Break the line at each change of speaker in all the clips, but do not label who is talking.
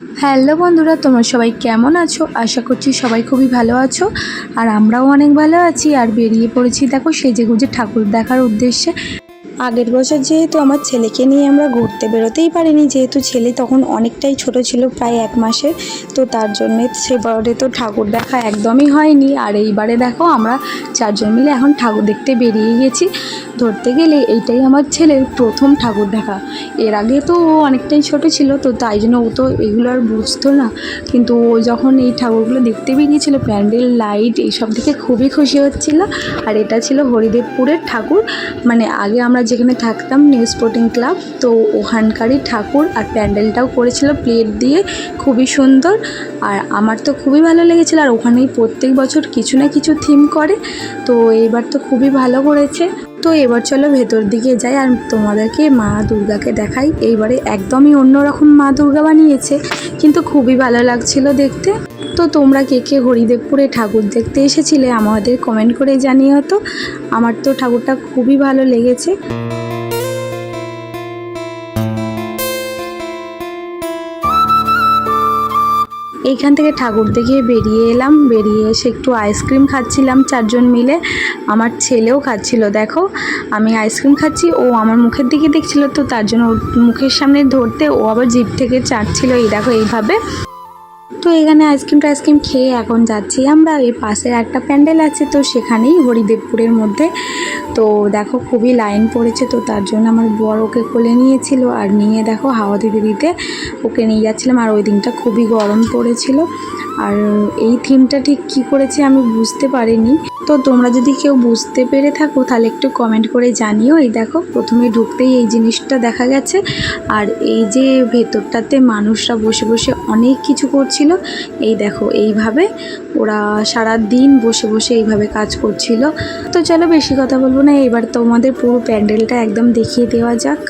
Hello বন্ধুরা, তোমরা সবাই কেমন আছো? আশা করছি সবাই খুবই ভালো আছো, আর আমরাও অনেক ভালো আছি, আর বেরিয়ে পড়েছি। দেখো সেজে গুজে ঠাকুর দেখার উদ্দেশ্যে। আগের বছর যেহেতু আমার ছেলেকে নিয়ে আমরা ঘুরতে বেরোতেই পারিনি, যেহেতু ছেলে তখন অনেকটাই ছোট ছিল, প্রায় এক মাসের। তো তার জন্যে সেবারে তো ঠাকুর দেখা একদমই হয়নি। আর এইবারে দেখো আমরা চারজন মিলে এখন ঠাকুর দেখতে বেরিয়ে গেছি। ধরতে গেলে এইটাই আমার ছেলের প্রথম ঠাকুর দেখা। এর আগে তো ও অনেকটাই ছোট ছিল, তো তাই জন্য ও তো এগুলো আর বুঝতো না। কিন্তু ও যখন এই ঠাকুরগুলো দেখতে বেরিয়েছিল, প্যান্ডেল, লাইট, এইসব দেখে খুবই খুশি হচ্ছিল। আর এটা ছিল হরিদেবপুরের ঠাকুর। মানে আগে আমরা যেখানে থাকতাম নিউ স্পোর্টিং ক্লাব তো ওখানকারই ঠাকুর আর প্যান্ডেলটাও করেছিল প্লেট দিয়ে, খুবই সুন্দর। আর আমার তো খুবই ভালো লেগেছিল, আর ওখানেই প্রত্যেক বছর কিছু না কিছু থিম করে, তো এইবার তো খুবই ভালো করেছে। তো এবার চলো ভেতর দিকে যাই আর তোমাদেরকে মা দুর্গাকে দেখাই। এইবারে একদমই অন্যরকম মা দুর্গা বানিয়েছে, কিন্তু খুবই ভালো লাগছিল দেখতে। তো তোমরা কে কে হরিদেবপুরে ঠাকুর দেখতে এসেছিলে আমাদের কমেন্ট করে জানিয়ে হতো আমার তো ঠাকুরটা খুবই ভালো লেগেছে। এইখান থেকে ঠাকুর দেখে বেরিয়ে এলাম। বেরিয়ে এসে একটু আইসক্রিম খাচ্ছিলাম চারজন মিলে। আমার ছেলেও খাচ্ছিল, দেখো। আমি আইসক্রিম খাচ্ছি, ও আমার মুখের দিকে দেখছিল তো, তার জন্য মুখের সামনে ধরতে ও আবার জিভ থেকে চাটছিল। এই দেখো এইভাবে। এখানে আইসক্রিম টাইসক্রিম খেয়ে এখন যাচ্ছি আমরা। এই পাশের একটা প্যান্ডেল আছে তো সেখানেই হরিদেবপুরের মধ্যে। তো দেখো খুবই লাইন পড়েছে তো তার জন্য আমার বর ওকে কোলে নিয়েছিল আর নিয়ে দেখো হাওয়া দিতে দিতে ওকে নিয়ে যাচ্ছিলাম। আর ওই দিনটা খুবই গরম পড়েছিল। আর এই থিমটা ঠিক কী করেছে আমি বুঝতে পারিনি। তো তোমরা যদি কেউ বুঝতে পেরে থাকো, তাহলে একটু কমেন্ট করে জানিও। এই দেখো, প্রথমে ঢুকতেই এই জিনিসটা দেখা গেছে। আর এই যে ভেতরটাতে মানুষরা বসে বসে অনেক কিছু করছিল, এই দেখো, এইভাবে ওরা সারা দিন বসে বসে এইভাবে কাজ করছিল। তো চলো বেশি কথা বলব না, এবার তোমাদের পুরো প্যান্ডেলটা একদম দেখিয়ে দেওয়া যাক।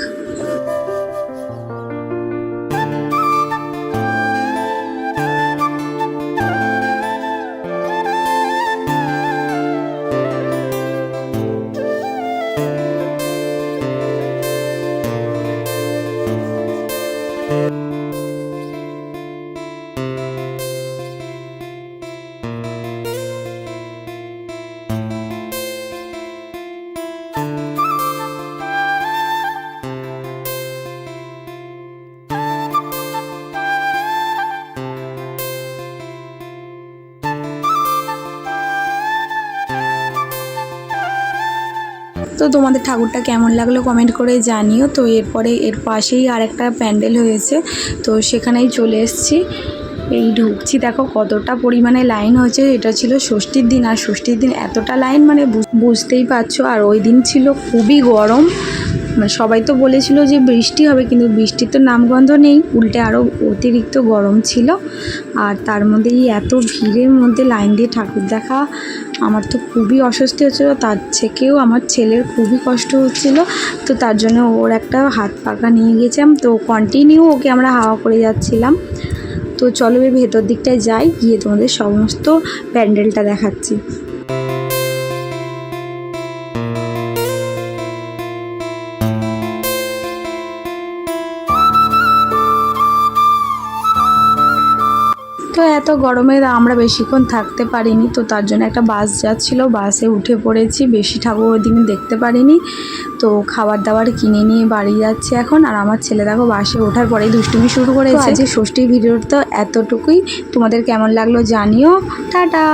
তো তোমাদের ঠাকুরটা কেমন লাগল কমেন্ট করে জানিও। তো এরপরে এর পাশেই আর একটা প্যান্ডেল হয়েছে, তো সেখানেই চলে এসেছি। এই ঢুকছি, দেখো কতটা পরিমাণে লাইন হয়েছে, এটা ছিল ষষ্ঠীর দিন। আর ষষ্ঠীর দিন এতটা লাইন মানে বুঝ- বুঝতেই পারছ। আর ওই দিন ছিল খুবই গরম। সবাই তো বলেছিল যে বৃষ্টি হবে, কিন্তু বৃষ্টির তো নামগন্ধ নেই। উল্টে আরও অতিরিক্ত গরম ছিল। আর তার মধ্যে এই এত ভিড়ের মধ্যে লাইন দিয়ে ঠাকুর দেখা আমার তো খুবই অস্বস্তি হচ্ছিল। তার থেকেও আমার ছেলের খুবই কষ্ট হচ্ছিল। তো তার জন্য ওর একটা হাত পাকা নিয়ে গেছিলাম। তো কন্টিনিউ ওকে আমরা হাওয়া করে যাচ্ছিলাম। তো চলো ভেতর দিকটায় যাই, গিয়ে তোমাদের সমস্ত প্যান্ডেলটা দেখাচ্ছি। তো এত গরমে আমরা বেশিক্ষণ থাকতে পারিনি তো তার জন্য একটা বাস যাচ্ছিল বাসে উঠে পড়েছি বেশি ঠাকুর ওই দিন দেখতে পারিনি তো খাবার দাবার কিনে নিয়ে বাড়ি যাচ্ছে এখন আর আমার ছেলে দেখো বাসে ওঠার পরেই দুষ্টুমি শুরু করেছে। আজকে ষষ্ঠী ভিডিওটা এতটুকুই তোমাদের কেমন লাগল জানিও টাটা!